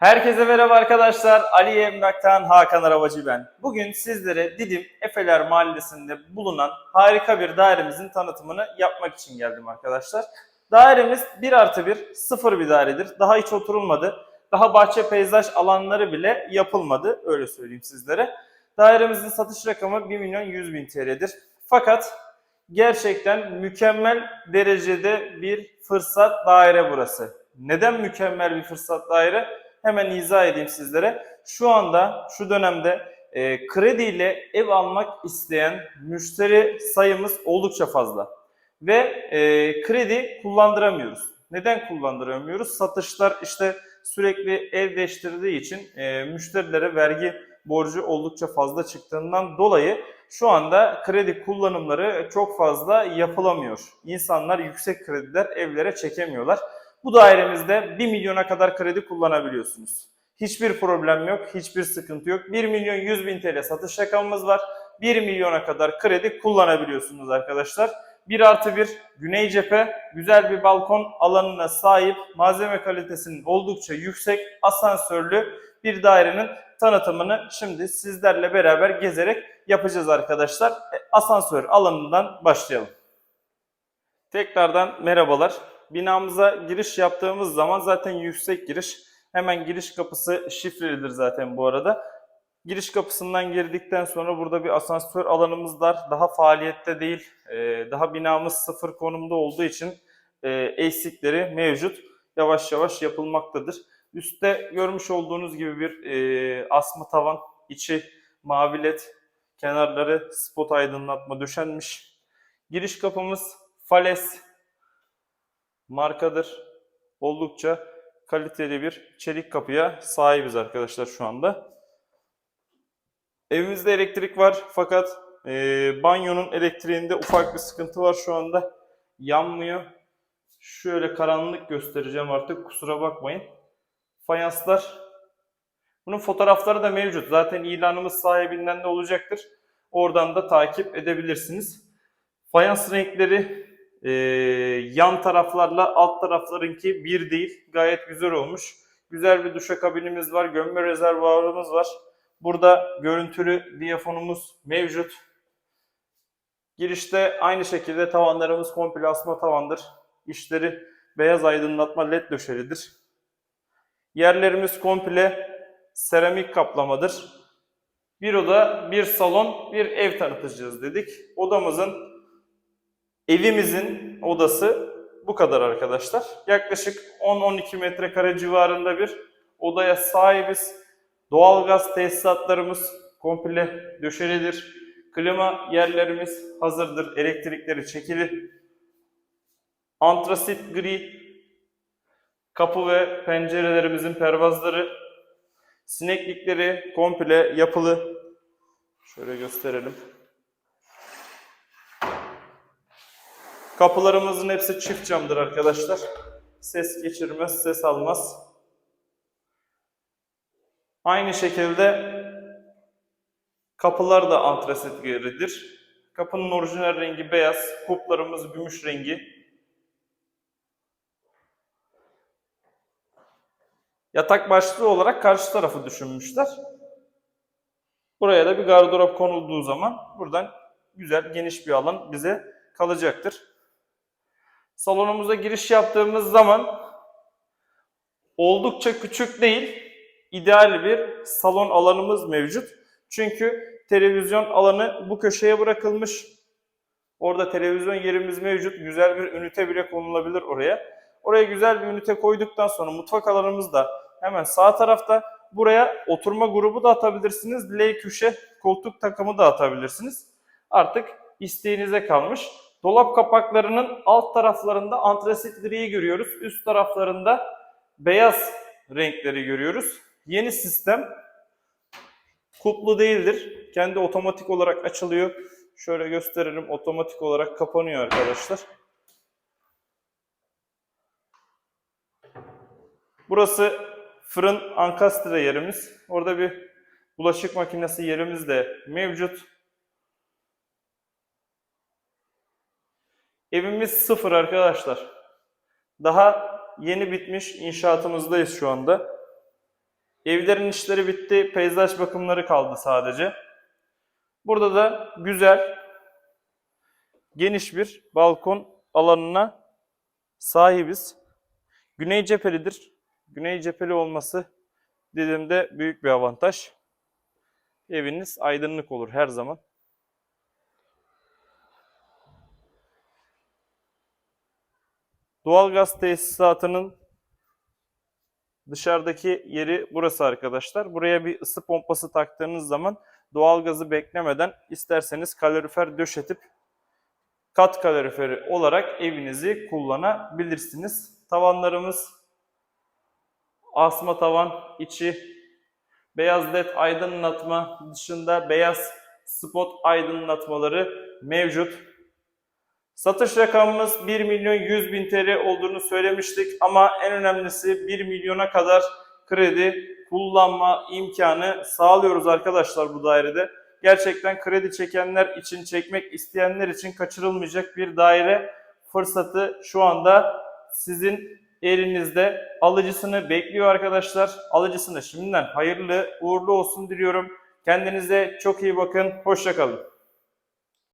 Herkese merhaba arkadaşlar. Ali Emlak'tan Hakan Arabacı ben. Bugün sizlere Didim Efeler Mahallesi'nde bulunan harika bir dairemizin tanıtımını yapmak için geldim arkadaşlar. Dairemiz 1 artı 1, sıfır bir dairedir. Daha hiç oturulmadı. Daha bahçe peyzaj alanları bile yapılmadı. Öyle söyleyeyim sizlere. Dairemizin satış rakamı 1 milyon 100 bin TL'dir. Fakat gerçekten mükemmel derecede bir fırsat daire burası. Neden mükemmel bir fırsat daire? Hemen izah edeyim sizlere. Şu anda, şu dönemde e, krediyle ev almak isteyen müşteri sayımız oldukça fazla. Ve e, kredi kullandıramıyoruz. Neden kullandıramıyoruz? Satışlar işte sürekli ev değiştirdiği için e, müşterilere vergi borcu oldukça fazla çıktığından dolayı şu anda kredi kullanımları çok fazla yapılamıyor. İnsanlar yüksek krediler evlere çekemiyorlar. Bu dairemizde 1 milyona kadar kredi kullanabiliyorsunuz. Hiçbir problem yok, hiçbir sıkıntı yok. 1 milyon 100 bin TL satış rakamımız var. 1 milyona kadar kredi kullanabiliyorsunuz arkadaşlar. 1 artı 1 güney cephe, güzel bir balkon alanına sahip, malzeme kalitesinin oldukça yüksek, asansörlü bir dairenin tanıtımını şimdi sizlerle beraber gezerek yapacağız arkadaşlar. E, Asansör alanından başlayalım. Tekrardan merhabalar. Binamıza giriş yaptığımız zaman zaten yüksek giriş. Hemen giriş kapısı şifrelidir zaten bu arada. Giriş kapısından girdikten sonra burada bir asansör alanımız var. Daha faaliyette değil. Ee, Daha binamız sıfır konumda olduğu için e, eksikleri mevcut. Yavaş yavaş yapılmaktadır. Üstte görmüş olduğunuz gibi bir e, asma tavan, içi mavi led, kenarları spot aydınlatma döşenmiş. Giriş kapımız Fales markadır. Oldukça kaliteli bir çelik kapıya sahibiz arkadaşlar şu anda. Evimizde elektrik var fakat e, banyonun elektriğinde ufak bir sıkıntı var şu anda. Yanmıyor. Şöyle karanlık göstereceğim artık kusura bakmayın. Fayanslar. Bunun fotoğrafları da mevcut. Zaten ilanımız sahibinden de olacaktır. Oradan da takip edebilirsiniz. Fayans renkleri ee, yan taraflarla alt taraflarınki bir değil. Gayet güzel olmuş. Güzel bir duşakabinimiz var. Gömme rezervuarımız var. Burada görüntülü diyafonumuz mevcut. Girişte aynı şekilde tavanlarımız komple asma tavandır. İşleri beyaz aydınlatma led döşelidir. Yerlerimiz komple seramik kaplamadır. Bir oda, bir salon, bir ev tanıtacağız dedik. Odamızın Evimizin odası bu kadar arkadaşlar. Yaklaşık 10-12 metrekare civarında bir odaya sahibiz. Doğalgaz tesisatlarımız komple döşelidir. Klima yerlerimiz hazırdır. Elektrikleri çekili. Antrasit gri kapı ve pencerelerimizin pervazları, sineklikleri komple yapılı. Şöyle gösterelim. Kapılarımızın hepsi çift camdır arkadaşlar. Ses geçirmez, ses almaz. Aynı şekilde kapılar da antrasit geridir. Kapının orijinal rengi beyaz, kuplarımız gümüş rengi. Yatak başlığı olarak karşı tarafı düşünmüşler. Buraya da bir gardırop konulduğu zaman buradan güzel geniş bir alan bize kalacaktır. Salonumuza giriş yaptığımız zaman oldukça küçük değil, ideal bir salon alanımız mevcut. Çünkü televizyon alanı bu köşeye bırakılmış. Orada televizyon yerimiz mevcut. Güzel bir ünite bile konulabilir oraya. Oraya güzel bir ünite koyduktan sonra mutfak alanımız da hemen sağ tarafta. Buraya oturma grubu da atabilirsiniz. L köşe koltuk takımı da atabilirsiniz. Artık isteğinize kalmış. Dolap kapaklarının alt taraflarında antrasit griyi görüyoruz. Üst taraflarında beyaz renkleri görüyoruz. Yeni sistem kuplu değildir. Kendi otomatik olarak açılıyor. Şöyle gösterelim. Otomatik olarak kapanıyor arkadaşlar. Burası fırın ankastre yerimiz. Orada bir bulaşık makinesi yerimiz de mevcut. Evimiz sıfır arkadaşlar. Daha yeni bitmiş inşaatımızdayız şu anda. Evlerin işleri bitti. Peyzaj bakımları kaldı sadece. Burada da güzel, geniş bir balkon alanına sahibiz. Güney cephelidir. Güney cepheli olması Didim'de büyük bir avantaj. Eviniz aydınlık olur her zaman. Doğalgaz tesisatının dışarıdaki yeri burası arkadaşlar. Buraya bir ısı pompası taktığınız zaman doğalgazı beklemeden isterseniz kalorifer döşetip kat kaloriferi olarak evinizi kullanabilirsiniz. Tavanlarımız asma tavan, içi beyaz led aydınlatma dışında beyaz spot aydınlatmaları mevcut. Satış rakamımız 1 milyon 100 bin TL olduğunu söylemiştik ama en önemlisi 1 milyona kadar kredi kullanma imkanı sağlıyoruz arkadaşlar bu dairede. Gerçekten kredi çekenler için, çekmek isteyenler için kaçırılmayacak bir daire fırsatı şu anda sizin elinizde. Alıcısını bekliyor arkadaşlar. Alıcısına şimdiden hayırlı uğurlu olsun diliyorum. Kendinize çok iyi bakın. Hoşçakalın.